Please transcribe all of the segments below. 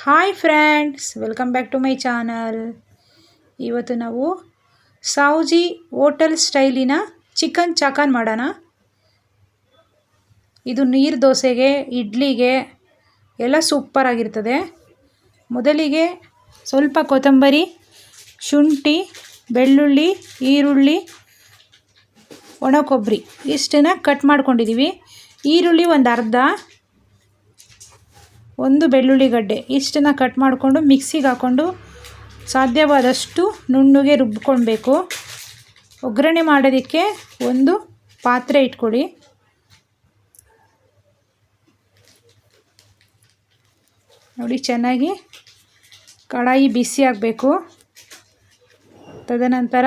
Hi friends, welcome back to my channel. ಇವತ್ತು ನಾವು Souji hotel ಸ್ಟೈಲಿನ chicken ಚಾಕನ್ ಮಾಡೋಣ. ಇದು ನೀರು ದೋಸೆಗೆ, ಇಡ್ಲಿಗೆ ಎಲ್ಲ ಸೂಪರಾಗಿರ್ತದೆ ಮೊದಲಿಗೆ ಸ್ವಲ್ಪ ಕೊತ್ತಂಬರಿ, ಶುಂಠಿ, ಬೆಳ್ಳುಳ್ಳಿ, ಈರುಳ್ಳಿ ಒಣ ಕೊಬ್ಬರಿ ಇಷ್ಟನ್ನು ಕಟ್ ಮಾಡ್ಕೊಂಡಿದ್ದೀವಿ ಈರುಳ್ಳಿ ಒಂದು ಅರ್ಧ ಒಂದು ಬೆಳ್ಳುಳ್ಳಿ ಗಡ್ಡೆ. ಇಷ್ಟನ್ನು ಕಟ್ ಮಾಡಿಕೊಂಡು ಮಿಕ್ಸಿಗೆ ಹಾಕ್ಕೊಂಡು ಸಾಧ್ಯವಾದಷ್ಟು ನುಣ್ಣಗೆ ರುಬ್ಬಿಕೊಳ್ಬೇಕು ಒಗ್ಗರಣೆ ಮಾಡೋದಕ್ಕೆ ಒಂದು ಪಾತ್ರೆ ಇಟ್ಕೊಳ್ಳಿ. ನೋಡಿ ಚೆನ್ನಾಗಿ ಕಡಾಯಿ ಬಿಸಿ ಆಗಬೇಕು. ತದನಂತರ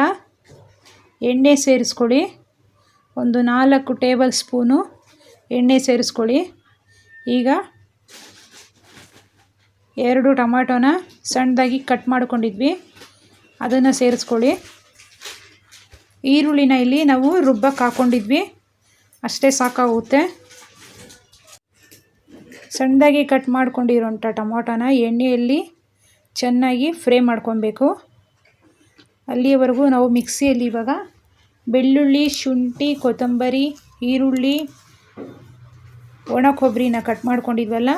ಎಣ್ಣೆ ಸೇರಿಸ್ಕೊಳ್ಳಿ. ಒಂದು ನಾಲ್ಕು ಟೇಬಲ್ ಸ್ಪೂನು ಎಣ್ಣೆ ಸೇರಿಸ್ಕೊಳ್ಳಿ. ಈಗ ಎರಡು ಟೊಮ್ಯಾಟೋನ ಸಣ್ಣದಾಗಿ ಕಟ್ ಮಾಡ್ಕೊಂಡಿದ್ವಿ. ಅದನ್ನು ಸೇರಿಸ್ಕೊಳ್ಳಿ. ಈರುಳ್ಳಿನ ಇಲ್ಲಿ ನಾವು ರುಬ್ಬಕ್ಕೆ ಹಾಕ್ಕೊಂಡಿದ್ವಿ ಅಷ್ಟೇ ಸಾಕಾಗುತ್ತೆ. ಸಣ್ಣದಾಗಿ ಕಟ್ ಮಾಡ್ಕೊಂಡಿರೋಂಥ ಟೊಮಾಟೋನ ಎಣ್ಣೆಯಲ್ಲಿ ಚೆನ್ನಾಗಿ ಫ್ರೈ ಮಾಡ್ಕೊಬೇಕು. ಅಲ್ಲಿಯವರೆಗೂ ನಾವು ಮಿಕ್ಸಿಯಲ್ಲಿ ಇವಾಗ ಬೆಳ್ಳುಳ್ಳಿ, ಶುಂಠಿ, ಕೊತ್ತಂಬರಿ, ಈರುಳ್ಳಿ, ಒಣ ಕೊಬ್ಬರಿನ ಕಟ್ ಮಾಡ್ಕೊಂಡಿದ್ವಲ್ಲ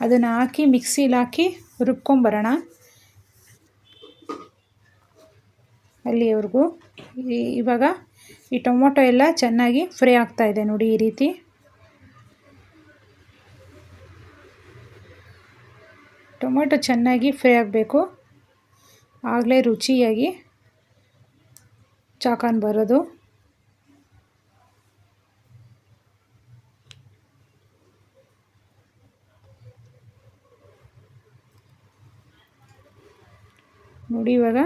ಅದನ್ನು ಹಾಕಿ, ಮಿಕ್ಸಿಲಿ ಹಾಕಿ ರುಬ್ಕೊಂಬರೋಣ. ಅಲ್ಲಿಯವರೆಗೂ ಇವಾಗ ಈ ಟೊಮೊಟೊ ಎಲ್ಲ ಚೆನ್ನಾಗಿ ಫ್ರೈ ಆಗ್ತಾಯಿದೆ ನೋಡಿ ಈ ರೀತಿ. ಟೊಮೊಟೊ ಚೆನ್ನಾಗಿ ಫ್ರೈ ಆಗಬೇಕು. ಆಗಲೇ ರುಚಿಯಾಗಿ ಚಾಕನ್ ಬರೋದು. ನೋಡಿ ಇವಾಗ.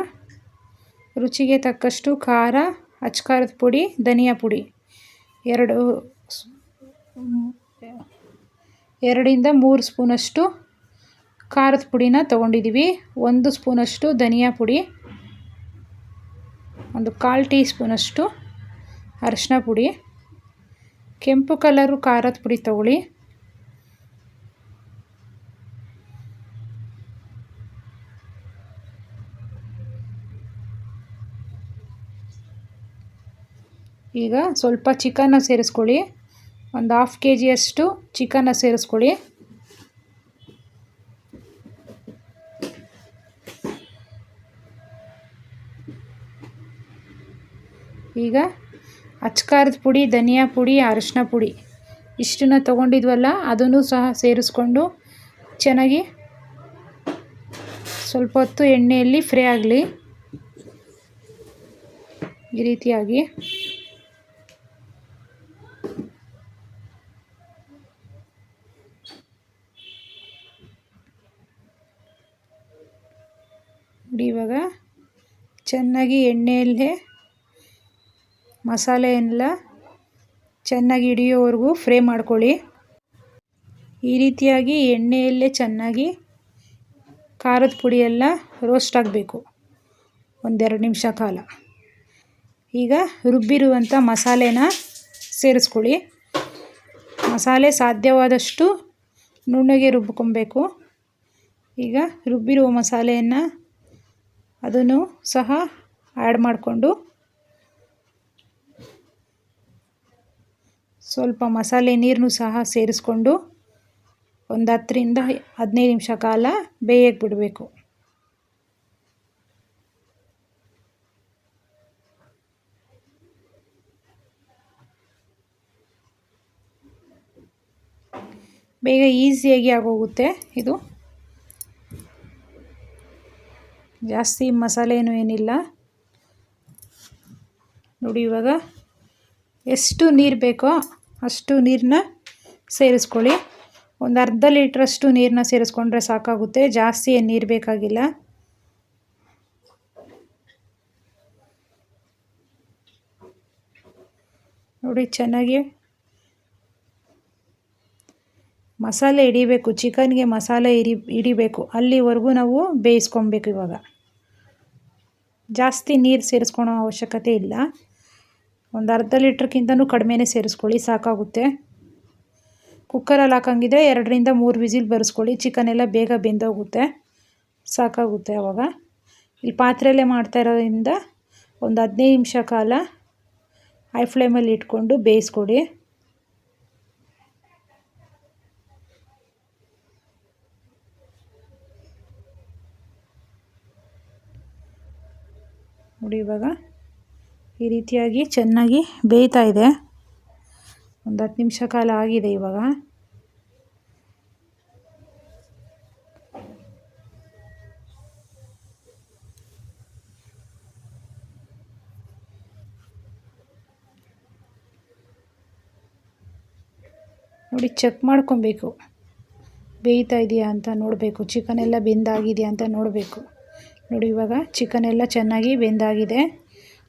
ರುಚಿಗೆ ತಕ್ಕಷ್ಟು ಖಾರ, ಅಚ್ಕಾರದ ಪುಡಿ, ಧನಿಯಾ ಪುಡಿ. ಎರಡು ಎರಡಿಂದ ಮೂರು ಸ್ಪೂನಷ್ಟು ಖಾರದ ಪುಡಿನ ತೊಗೊಂಡಿದ್ದೀವಿ. ಒಂದು ಸ್ಪೂನಷ್ಟು ಧನಿಯಾ ಪುಡಿ. ಒಂದು ಕಾಲು ಟೀ ಸ್ಪೂನಷ್ಟು ಅರಿಶಿನ ಪುಡಿ. ಕೆಂಪು ಕಲರು ಖಾರದ ಪುಡಿ ತಗೊಳ್ಳಿ. ಈಗ ಸ್ವಲ್ಪ ಚಿಕನ್ನ ಸೇರಿಸ್ಕೊಳ್ಳಿ. ಒಂದು ಹಾಫ್ ಕೆ ಜಿಯಷ್ಟು ಚಿಕನ್ನ ಸೇರಿಸ್ಕೊಳ್ಳಿ. ಈಗ ಅಚ್ಕಾರದ ಪುಡಿ, ಧನಿಯಾ ಪುಡಿ, ಅರಶಿನ ಪುಡಿ. ಇಷ್ಟನ್ನು ತೊಗೊಂಡಿದ್ವಲ್ಲ, ಅದನ್ನು ಸಹ ಸೇರಿಸ್ಕೊಂಡು ಚೆನ್ನಾಗಿ ಸ್ವಲ್ಪ ಹೊತ್ತು ಎಣ್ಣೆಯಲ್ಲಿ ಫ್ರೈ ಆಗಲಿ. ಈ ರೀತಿಯಾಗಿ. ನೋಡಿ ಇವಾಗ ಚೆನ್ನಾಗಿ ಎಣ್ಣೆಯಲ್ಲೇ ಮಸಾಲೆ ಎಲ್ಲ ಚೆನ್ನಾಗಿ ಹಿಡಿಯೋವರೆಗೂ ಫ್ರೈ ಮಾಡ್ಕೊಳ್ಳಿ. ಈ ರೀತಿಯಾಗಿ ಎಣ್ಣೆಯಲ್ಲೇ ಚೆನ್ನಾಗಿ ಖಾರದ ಪುಡಿಯೆಲ್ಲ ರೋಸ್ಟ್ ಆಗಬೇಕು. ಒಂದೆರಡು ನಿಮಿಷ ಕಾಲ. ಈಗ ರುಬ್ಬಿರುವಂಥ ಮಸಾಲೆನ ಸೇರಿಸ್ಕೊಳ್ಳಿ. ಮಸಾಲೆ ಸಾಧ್ಯವಾದಷ್ಟು ನುಣ್ಣಗೆ ರುಬ್ಕೊಬೇಕು ಈಗ ರುಬ್ಬಿರುವ ಮಸಾಲೆಯನ್ನು ಅದನ್ನು ಸಹ ಆ್ಯಡ್ ಮಾಡಿಕೊಂಡು ಸ್ವಲ್ಪ ಮಸಾಲೆ ನೀರನ್ನು ಸಹ ಸೇರಿಸ್ಕೊಂಡು ಒಂದು ಹತ್ತರಿಂದ ಹದಿನೈದು ನಿಮಿಷ ಕಾಲ ಬೇಯಕ್ಕೆ ಬಿಡಬೇಕು. ಬೇಗ ಈಸಿಯಾಗಿ ಆಗೋಗುತ್ತೆ ಇದು. ಜಾಸ್ತಿ ಮಸಾಲೆ ಏನೂ ಏನಿಲ್ಲ. ನೋಡಿ ಇವಾಗ ಎಷ್ಟು ನೀರು ಬೇಕೋ ಅಷ್ಟು ನೀರನ್ನ ಸೇರಿಸ್ಕೊಳ್ಳಿ. ಒಂದು ಅರ್ಧ ಲೀಟ್ರಷ್ಟು ನೀರನ್ನ ಸೇರಿಸ್ಕೊಂಡ್ರೆ ಸಾಕಾಗುತ್ತೆ. ಜಾಸ್ತಿ ಏನು ನೀರು ಬೇಕಾಗಿಲ್ಲ. ನೋಡಿ ಚೆನ್ನಾಗಿ ಮಸಾಲೆ ಹಿಡಿಬೇಕು. ಚಿಕನ್ಗೆ ಮಸಾಲೆ ಹಿಡಿ ಹಿಡಿಬೇಕು. ಅಲ್ಲಿವರೆಗೂ ನಾವು ಬೇಯಿಸ್ಕೊಬೇಕು ಇವಾಗ. ಜಾಸ್ತಿ ನೀರು ಸೇರಿಸ್ಕೊಳೋ ಅವಶ್ಯಕತೆ ಇಲ್ಲ. ಒಂದು ಅರ್ಧ ಲೀಟ್ರ್ಗಿಂತನೂ ಕಡಿಮೆನೇ ಸೇರಿಸ್ಕೊಳ್ಳಿ, ಸಾಕಾಗುತ್ತೆ. ಕುಕ್ಕರಲ್ಲಿ ಹಾಕಂಗಿದ್ರೆ ಎರಡರಿಂದ ಮೂರು ವಿಸಿಲ್ ಬರೆಸ್ಕೊಳ್ಳಿ ಚಿಕನ್ ಎಲ್ಲ ಬೇಗ ಬೆಂದೋಗುತ್ತೆ, ಸಾಕಾಗುತ್ತೆ ಆವಾಗ ಇಲ್ಲಿ ಪಾತ್ರೆಯಲ್ಲೇ ಮಾಡ್ತಾ ಇರೋದ್ರಿಂದ ಒಂದು ಹದಿನೈದು ನಿಮಿಷ ಕಾಲ ಹೈ ಫ್ಲೇಮಲ್ಲಿ ಇಟ್ಕೊಂಡು ಬೇಯಿಸ್ಕೊಡಿ. ನೋಡಿ ಇವಾಗ ಈ ರೀತಿಯಾಗಿ ಚೆನ್ನಾಗಿ ಬೇಯ್ತಾ ಇದೆ. ಒಂದು ಹತ್ತು ನಿಮಿಷ ಕಾಲ ಆಗಿದೆ ಇವಾಗ. ನೋಡಿ ಚೆಕ್ ಮಾಡ್ಕೊಬೇಕು. ಬೇಯ್ತಾ ಇದೆಯಾ ಅಂತ ನೋಡಬೇಕು. ಚಿಕನ್ ಎಲ್ಲ ಬೆಂದಾಗಿದೆಯಾ ಅಂತ ನೋಡಬೇಕು. ನೋಡಿ ಇವಾಗ ಚಿಕನ್ ಎಲ್ಲ ಚೆನ್ನಾಗಿ ಬೆಂದಾಗಿದೆ.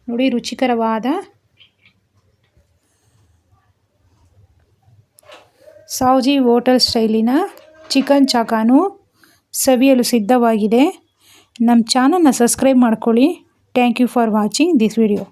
ನೋಡಿ ರುಚಿಕರವಾದ ಸಾವ್ಜಿ ಹೋಟೆಲ್ ಸ್ಟೈಲಿನ ಚಿಕನ್ ಚಾಕಾನು ಸವಿಯಲು ಸಿದ್ಧವಾಗಿದೆ. ನಮ್ಮ ಚಾನಲ್ನ ಸಬ್ಸ್ಕ್ರೈಬ್ ಮಾಡ್ಕೊಳ್ಳಿ. Thank you for watching this video